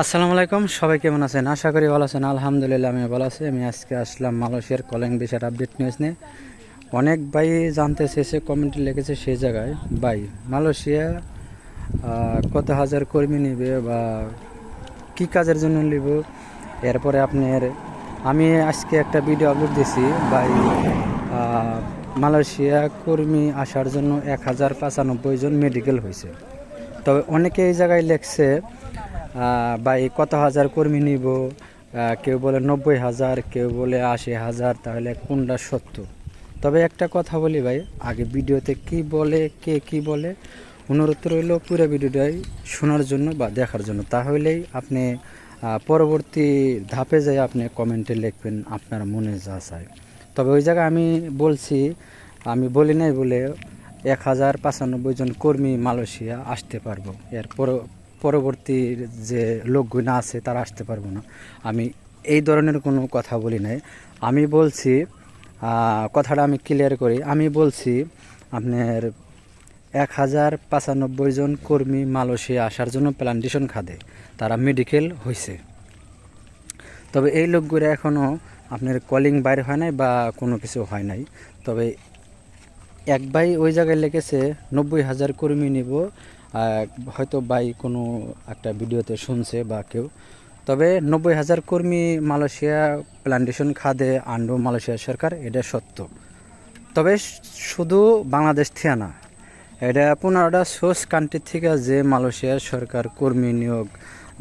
আসসালামু আলাইকুম, সবাই কেমন আছেন? আশা করি ভালো আছেন। আলহামদুলিল্লাহ আমি ভালো আছি। আমি আজকে আসলাম মালয়েশিয়ার কলিং বিষয়ের আপডেট নিউজ নিয়ে। অনেক ভাই জানতে চেয়েছে কমেন্টে লিখেছে সেই জায়গায়। ভাই, মালয়েশিয়া কত হাজার কর্মী নিবে বা কি কাজের জন্য নিব? এরপরে আপনার, আমি আজকে একটা ভিডিও আপলোড দিছি। ভাই মালয়েশিয়া কর্মী আসার জন্য এক হাজার পঁচানব্বই জন মেডিকেল হয়েছে। তবে অনেকে এই জায়গায় লেখছে আহ, ভাই কত হাজার কর্মী নিব? কেউ বলে নব্বই হাজার কেউ বলে আশি হাজার তাহলে কোনটা সত্য? তবে একটা কথা বলি ভাই আগে ভিডিওতে কি বলে কে কি বলে অনুরোধ রইল পুরো ভিডিওটাই শোনার জন্য বা দেখার জন্য। তাহলেই আপনি পরবর্তী ধাপে যাই আপনি কমেন্টে লিখবেন আপনার মনে যা চায় তবে ওই জায়গায় আমি বলছি আমি বলি নাই বলে এক হাজার পঁচানব্বই জন কর্মী মালয়েশিয়া আসতে পারব। এর পরবর্তী যে লোকগুলো আছে তারা আসতে পারব না। আমি এই ধরনের কোনো কথা বলি নাই। আমি বলছি কথাটা আমি ক্লিয়ার করি। আমি বলছি, আপনার এক হাজার পঁচানব্বই জন কর্মী মালয়েশিয়া আসার জন্য প্ল্যান্টেশন খাদে, তারা মেডিকেল হয়েছে তবে এই লোকগুলো এখনও আপনার কলিং বাইর হয় নাই বা কোনো কিছু হয় নাই। তবে এক ভাই ওই জায়গায় লেগেছে, নব্বই হাজার কর্মী নিব হয়তো বাই কোনো একটা ভিডিওতে শুনছে বা কেউ। তবে নব্বই হাজার কর্মী মালয়েশিয়া প্ল্যান্টেশন খাদে আন্ডো মালয়েশিয়া সরকার, এটা সত্য। তবে শুধু বাংলাদেশ থেকে না, এটা পনেরোটা সোর্স কান্ট্রি থেকে যে মালয়েশিয়ার সরকার কর্মী নিয়োগ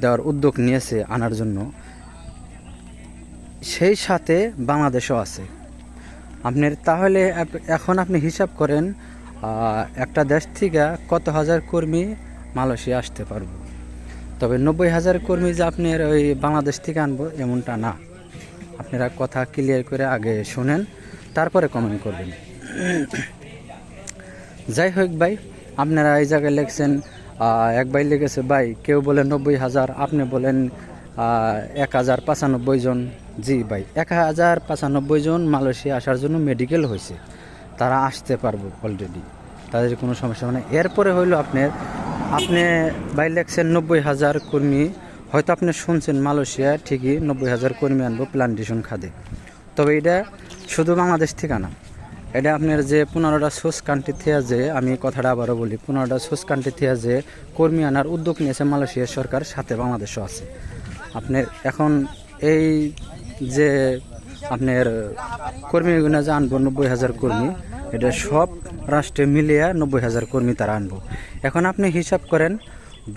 দেওয়ার উদ্যোগ নিয়েছে আনার জন্য, সেই সাথে বাংলাদেশও আছে। আপনার তাহলে এখন আপনি হিসাব করেন একটা দেশ থেকে কত হাজার কর্মী মালয়েশিয়া আসতে পারব? তবে নব্বই হাজার কর্মী যে আপনার ওই বাংলাদেশ থেকে আনব, এমনটা না। আপনারা কথা ক্লিয়ার করে আগে শুনেন, তারপরে কমেন্ট করবেন। যাই হোক ভাই, আপনারা এই জায়গায় লিখছেন এক ভাই লিখেছে, ভাই, কেউ বলে নব্বই হাজার, আপনি বলেন এক হাজার পঁচানব্বই জন। জি ভাই, এক হাজার পঁচানব্বই জন মালয়েশিয়া আসার জন্য মেডিকেল হয়েছে। তারা আসতে পারব অলরেডি তাদের কোনো সমস্যা মানে এরপরে হইল আপনার, আপনি বাই লিখছেন নব্বই হাজার কর্মী, হয়তো আপনি শুনছেন মালয়েশিয়া ঠিকই নব্বই হাজার কর্মী আনব প্লান্টেশন খাদে। তবে এটা শুধু বাংলাদেশ থেকে না। এটা আপনার যে পনেরোটা সোস কান্ট্রি থেকে যে আমি কথাটা আবারও বলি, পনেরোটা সোস কান্ট্রি থেকে যে কর্মী আনার উদ্যোগ নিয়েছে মালয়েশিয়ার সরকার, সাথে বাংলাদেশও আছে। আপনার এখন এই যে আপনার কর্মীগুলো যে আনব নব্বই হাজার কর্মী, এটা সব রাষ্ট্রে মিলিয়ে নব্বই হাজার কর্মী তারা আনব। এখন আপনি হিসাব করেন,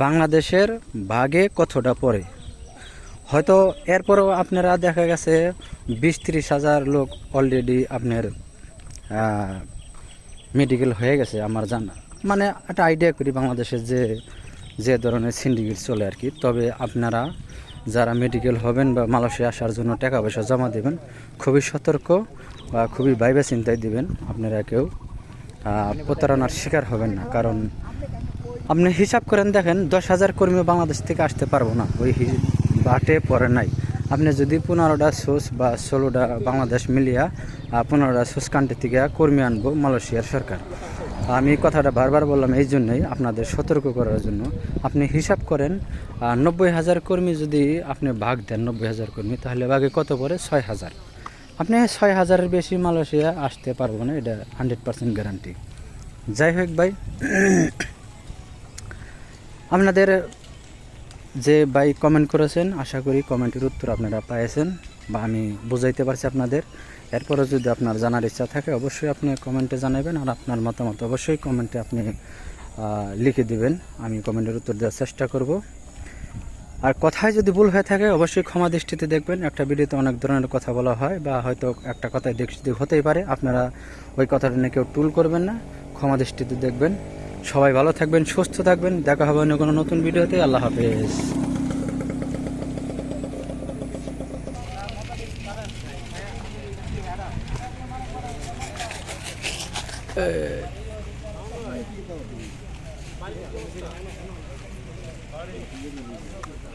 বাংলাদেশের ভাগে কতটা পড়ে? হয়তো এরপরও আপনারা দেখা গেছে বিশ ত্রিশ হাজার লোক অলরেডি আপনার মেডিকেল হয়ে গেছে, আমার জানা। মানে একটা আইডিয়া করি বাংলাদেশের যে যে ধরনের সিন্ডিকেট চলে আর কি। তবে আপনারা যারা মেডিকেল হবেন বা মালয়েশিয়া আসার জন্য টাকা পয়সা জমা দেবেন, খুবই সতর্ক বা খুবই ভাইবে চিন্তায় দিবেন আপনারা কেউ। প্রতারণার শিকার হবেন না, কারণ আপনি হিসাব করেন, দেখেন দশ হাজার কর্মী বাংলাদেশ থেকে আসতে পারব না, ওই বাটে পরে নাই। আপনি যদি পনেরোটা সোস বা ষোলোটা বাংলাদেশ মিলিয়া পনেরোটা সোস কান্ট্রি থেকে কর্মী আনব মালয়েশিয়ার সরকার। আমি কথাটা বারবার বললাম এই জন্যই আপনাদের সতর্ক করার জন্য। আপনি হিসাব করেন নব্বই হাজার কর্মী যদি আপনি ভাগ দেন, নব্বই হাজার কর্মী, তাহলে ভাগে কত পড়ে? ছয় হাজার। আপনি ছয় হাজারের বেশি মালয়েশিয়া আসতে পারব না, এটা হান্ড্রেড পার্সেন্ট গ্যারান্টি যাই হোক ভাই, আপনাদের যে ভাই কমেন্ট করেছেন, আশা করি কমেন্টের উত্তর আপনারা পেয়েছেন বা আমি বুঝাইতে পারছি আপনাদের। এরপরে যদি আপনার জানার ইচ্ছা থাকে, অবশ্যই আপনি কমেন্টে জানাবেন আর আপনার মতামত অবশ্যই কমেন্টে আপনি লিখে দিবেন। আমি কমেন্টের উত্তর দেওয়ার চেষ্টা করব। আর কথায় যদি ভুল হয়ে থাকে, অবশ্যই ক্ষমা দৃষ্টিতে দেখবেন। একটা ভিডিওতে অনেক ধরনের কথা বলা হয় বা হয়তো একটা কথায় দৃষ্টি হতেই পারে। আপনারা ওই কথাটা নিয়ে কেউ টুল করবেন না। ক্ষমা দৃষ্টিতে দেখবেন। সবাই ভালো থাকবেন, সুস্থ থাকবেন। দেখা হবে অন্য কোনো নতুন ভিডিওতে। আল্লাহ হাফেজ। Thank you.